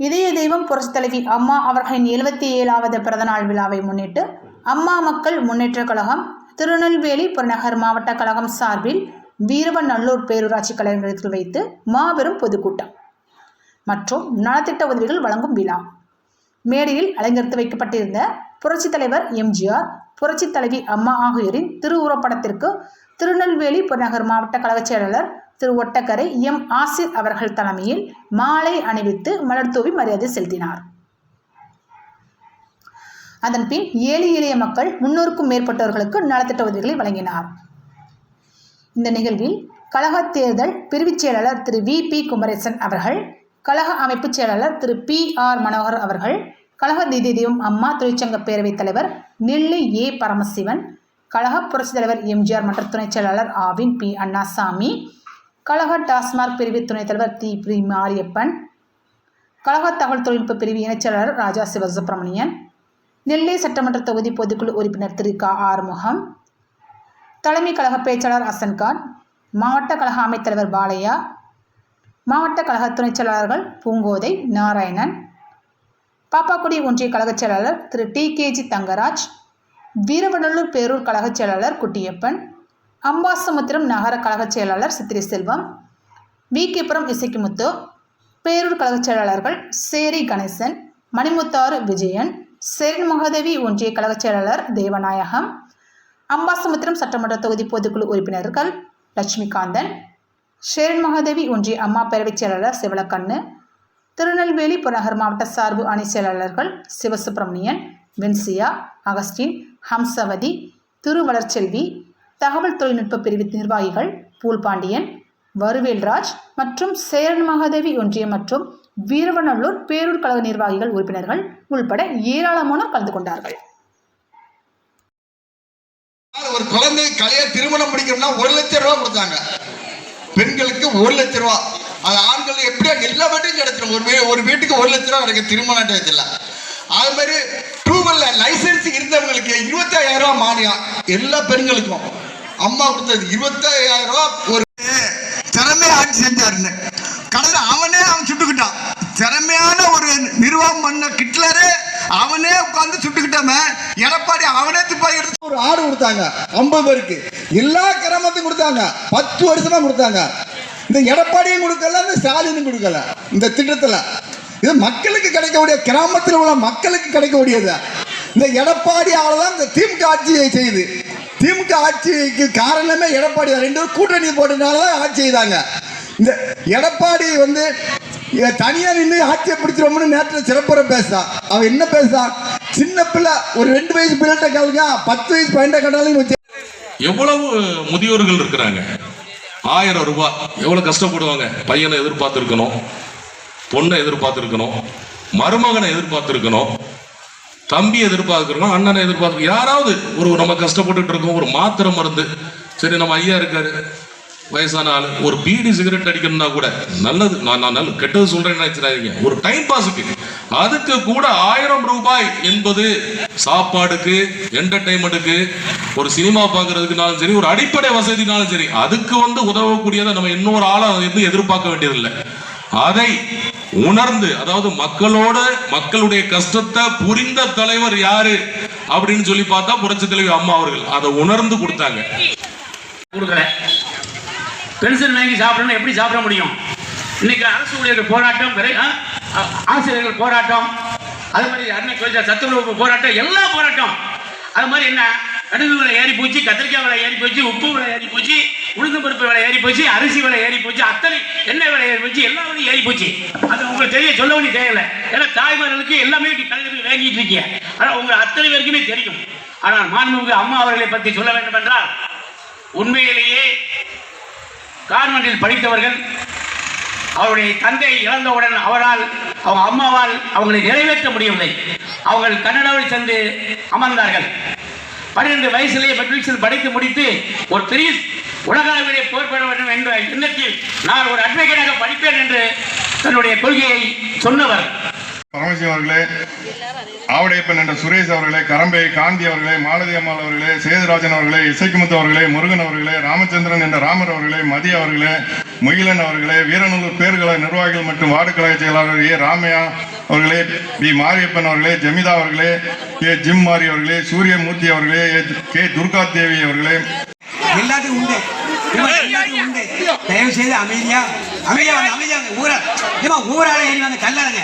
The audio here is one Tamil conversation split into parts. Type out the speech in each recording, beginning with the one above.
இதய தெய்வம் புரட்சி தலைவி அம்மா அவர்களின் எழுபத்தி ஏழாவது பிறந்தநாள் விழாவை முன்னிட்டு அம்மா மக்கள் முன்னேற்ற கழகம் திருநெல்வேலி புறநகர் மாவட்ட கழகம் சார்பில் வீரவநல்லூர் பேரூராட்சி கலைஞரத்தில் வைத்து மாபெரும் பொதுக்கூட்டம் மற்றும் நலத்திட்ட உதவிகள் வழங்கும் விழா. மேடையில் அலங்கரித்து வைக்கப்பட்டிருந்த புரட்சித் தலைவர் எம்ஜிஆர் புரட்சித் தலைவி அம்மா ஆகியோரின் திருவுருவப்படத்திற்கு திருநெல்வேலி புறநகர் மாவட்ட கழகச் செயலாளர் திரு ஒட்டக்கரை எம் ஆசிர் அவர்கள் தலைமையில் மாலை அணிவித்து மலர் தூவி மரியாதை செலுத்தினார். அதன்பின் ஏழை எளிய மக்கள் முன்னூறுக்கும் மேற்பட்டவர்களுக்கு நலத்திட்ட உதவிகளை வழங்கினார். இந்த நிகழ்வில் கழக தேர்தல் பிரிவுச் செயலாளர் திரு வி பி குமரேசன் அவர்கள் கழக அமைப்புச் செயலாளர் திரு பி ஆர் மனோகர் அவர்கள் கழக திதி அம்மா தொழிற்சங்க பேரவைத் தலைவர் நெல்லு ஏ பரமசிவன் கழக புரட்சித் தலைவர் எம்ஜிஆர் மற்றும் துணைச் செயலாளர் ஆவின் பி அண்ணாசாமி கழக டாஸ்மாக் பிரிவு துணைத் தலைவர் தி. பி. மாரியப்பன் கழக தகவல் தொழில்நுட்ப பிரிவு இணைச்செயலாளர் ராஜா சிவசுப்பிரமணியன் நெல்லை சட்டமன்ற தொகுதி பொதுக்குழு உறுப்பினர் திரு. க. ஆறுமுகம் தலைமை கழக பேச்சாளர் அசன்கான் மாவட்ட கழக அமைத்தலைவர் பாலையா மாவட்ட கழக துணைச் செயலாளர்கள் பூங்கோதை நாராயணன் பாப்பாக்குடி ஒன்றிய கழகச் செயலாளர் திரு. டி. கேஜி தங்கராஜ் வீரவடலூர் பேரூர் கழகச் செயலாளர் குட்டியப்பன் அம்பாசமுத்திரம் நகர கழகச் செயலாளர் சித்திரை செல்வம் வி. கேபுரம் இசைக்குமுத்து பேரூர் கழகச் செயலாளர்கள் சேரி கணேசன் மணிமுத்தாறு விஜயன் சேரன் மகாதேவி ஒன்றிய கழகச் செயலாளர் தேவநாயகம் அம்பாசமுத்திரம் சட்டமன்ற தொகுதி பொதுக்குழு உறுப்பினர்கள் லட்சுமிகாந்தன் ஷேரன் மகாதேவி ஒன்றிய அம்மா பேரவைச் செயலாளர் சிவலக்கண்ணு திருநெல்வேலி புறநகர் மாவட்ட சார்பு அணி செயலாளர்கள் சிவசுப்பிரமணியன் வின்சியா அகஸ்டின் ஹம்சவதி திருவளர்ச்செல்வி தகவல் தொழில்நுட்ப பிரிவு நிர்வாகிகள் பூல்பாண்டியன் வருவேல்ராஜ் மற்றும் சேரன் மகாதேவி ஒன்றியம் மற்றும் வீரவநல்லூர் பேரூர் கழக நிர்வாகிகள் உறுப்பினர்கள் உள்பட ஏராளமானோர் கலந்து கொண்டார்கள். ஒரு குழந்தை கலைய திருமணம் முடிக்கணும்னா ஒரு லட்சம் ரூபாய் கொடுத்தாங்க. பெண்களுக்கு ஒரு லட்சம் ரூபாய் அது ஆண்கள் எப்படியா எல்லா வீட்டுக்கும் கிடைச்சிடும். ஒரு ஒரு வீட்டுக்கு ஒரு லட்சம் ரூபாய் கிடைக்கும் திருமண டயத்தில் அது மாதிரி டூ வீலர் லைசன்ஸ் இருந்தவங்களுக்கு இருபத்தாயிரம் ரூபாய் மானியம் எல்லா பெண்களுக்கும். அம்மா கொடுத்தது இருபத்தாயிரம் ரூபாய் ஒரு திறமையா ஆட்சி செஞ்சாருன்னு. கடவுள் அவனே அவன் சுட்டுக்கிட்டான். திறமையான ஒரு நிர்வாகம் பண்ண கிட்லரே அவனே உட்கார்ந்து சுட்டுக்கிட்டாம. எடப்பாடி அவனே துப்பாக்கி எடுத்து ஒரு ஆடு கொடுத்தாங்க ஐம்பது பேருக்கு. எல்லா கிராமத்தையும் கொடுத்தாங்க பத்து வருஷமா கொடுத்தாங்க. இந்த எடப்பாடியும் கொடுக்கல இந்த ஸ்டாலினும் கொடுக்கல இந்த திட்டத்துல. இது மக்களுக்கு கிடைக்கக்கூடிய கிராமத்தில் உள்ள மக்களுக்கு கிடைக்கக்கூடியது. இந்த எடப்பாடி தான் இந்த திமுக ஆட்சியை செய்யுது. திமுக ஆட்சிக்கு காரணமே எடப்பாடி தான். ரெண்டு பேரும் கூட்டணி போட்டதுனால தான் ஆட்சி செய்தாங்க. இந்த எடப்பாடி வந்து இவன் தனியா நின்று ஆட்சியை பிடிச்சிருவோம்னு நேரத்தில் சிறப்புற பேசுறான். அவன் என்ன பேசுறான்? சின்ன பிள்ளை ஒரு ரெண்டு வயசு பிள்ளைகிட்ட கேளுங்க. பத்து வயசு பையன்ட கண்டாலும் வச்சு எவ்வளவு முதியோர்கள் இருக்கிறாங்க? ஆயிரம் ரூபாய். எவ்வளவு கஷ்டப்படுவாங்க? பையனை எதிர்பார்த்துருக்கணும். பொண்ணை எதிர்பார்த்துருக்கணும். மருமகனை எதிர்பார்த்துருக்கணும். தம்பி எதிர்பார்க்கிறோம் அண்ணனை எதிர்பார்த்து யாராவது ஒரு நம்ம கஷ்டப்பட்டுட்டு இருக்கோம் ஒரு மாத்திரை மருந்து. சரி நம்ம ஐயா இருக்காரு வயசான ஆள். ஒரு பீடி சிகரெட் அடிக்கணும்னா கூட நல்லது. நான் நான் நல்ல கெட்டது சொல்றேன்னு நினைச்சிடாதீங்க. ஒரு டைம் பாஸுக்கு அதுக்கு கூட ஆயிரம் ரூபாய் என்பது சாப்பாடுக்கு என்டர்டைன்மெண்ட்டுக்கு ஒரு சினிமா பார்க்கறதுக்குனாலும் சரி ஒரு அடிப்படை வசதினாலும் சரி அதுக்கு வந்து உதவக்கூடியதை நம்ம இன்னொரு ஆளை வந்து எதிர்பார்க்க வேண்டியதில்லை. அதை உணர்ந்து அதாவது மக்களோடு மக்களுடைய கஷ்டத்தை புரிந்த தலைவர் யாரு? அப்படின்னு சொல்லி பார்த்தா புரட்சி தலைவி அம்மா அவர்கள். அதை உணர்ந்து கொடுத்தாங்க. கொடுக்குறேன். பென்ஷன் வாங்கி சாப்பிடணும் எப்படி சாப்பிட முடியும்? இன்னைக்கு அரசு ஊழியர்கள் போராட்டம் ஆசிரியர்கள் போராட்டம் அது மாதிரி அன்னை கொஞ்சம் சத்துணவு போராட்டம் எல்லா போராட்டம். அது மாதிரி என்ன? கடுகு விலை ஏறி போச்சு கத்திரிக்காய் விலை ஏறி போச்சு உப்பு விலை ஏறி போச்சு உளுந்து பருப்பு விலை ஏறி போச்சு அரிசி விலை ஏறி போச்சு அத்தனை எண்ணெய் விலை ஏறி போச்சு எல்லா விலையும் ஏறி போச்சு. அது உங்களுக்கு தெரிய சொல்ல வேண்டிய தேவையில்லை ஏன்னா தாய்மார்களுக்கு எல்லாமே இப்படி கலைஞர்கள் வாங்கிட்டு இருக்கீங்க. ஆனால் உங்க அத்தனை பேருக்குமே தெரியும். ஆனால் மாண்புமிகு அம்மா அவர்களை பற்றி சொல்ல வேண்டும் என்றால் உண்மையிலேயே கான்வென்ட்டில் படித்தவர்கள் அவருடைய தந்தை இழந்தவுடன் அவரால் அவங்க அம்மாவால் அவங்களை நிறைவேற்ற முடியவில்லை. அவர்கள் கன்னடாவில் சென்று அமர்ந்தார்கள். பன்னிரண்டு வயசுலேயே மெட்ரிக்ஸில் படித்து முடித்து ஒரு பெரிய உலக அளவிலே போர் பெற வேண்டும் என்ற எண்ணத்தில் நான் ஒரு அட்வொகேட்டாக படிப்பேன் என்று தன்னுடைய கொள்கையை சொன்னவர். பரமசிவம் அவர்களே ஆவடையப்பன் என்ற சுரேஷ் அவர்களே கரம்பை காந்தி அவர்களே மாலதி அம்மாள் அவர்களே சேதுராஜன் அவர்களே இசைக்குமுத்து அவர்களே முருகன் அவர்களே ராமச்சந்திரன் என்ற ராமர் அவர்களே மதி அவர்களே முகிலன் அவர்களே வீரநல்லூர் பேர்கள நிர்வாகிகள் மற்றும் வார்டு கழக செயலாளர் ஏ. ராமையா அவர்களே பி. மாரியப்பன் அவர்களே ஜமிதா அவர்களே ஏ ஜிம் மாரி அவர்களே சூரியமூர்த்தி அவர்களே ஏ. கே. துர்கா தேவி அவர்களே எல்லாத்துக்கும் உண்டு. எல்லாத்துக்கும் உண்டு. தயவு செய்து அமைதியா. அமைதியா வாங்க அமைதியா ஊரா ஏமா ஊரால ஏறி வாங்க தள்ளாதுங்க.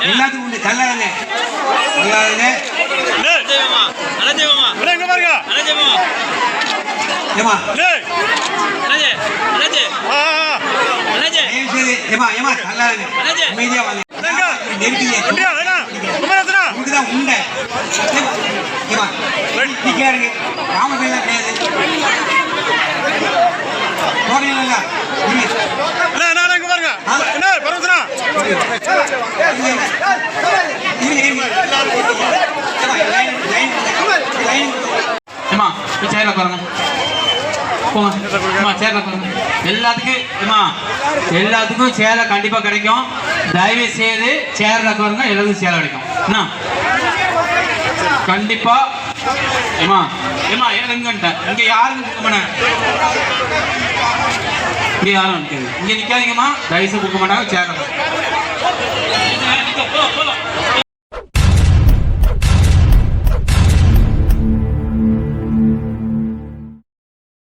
எல்லாத்துக்கும் உண்டு தள்ளாதுங்க. தள்ளாதுங்க. ஏமா தயவு செய்து ஏமா ஏமா தள்ளாதுங்க. அமைதியா வாங்க. உங்களுக்குதான் உண்டு. ராமபேலாம் கிடையாது. ஏமா போய் சேர்ல உட்காருங்க. போங்க ஏமா சேர்ல உட்காருங்க. எல்லாத்துக்கும் ஏமா எல்லாத்துக்கும் சேலை கண்டிப்பாக கிடைக்கும். தயவு செய்து சேர்ல உட்காருங்க எல்லாத்துக்கும் சேலை கிடைக்கும். என்ன கண்டிப்பாக ஏமா ஏமா எங்கன்ட்டேன் இங்க யாரும் புக் இங்க யாரும் நிற்காது இங்க நிக்காதீங்கம்மா. தயவு செய்து புக் பண்ணாங்க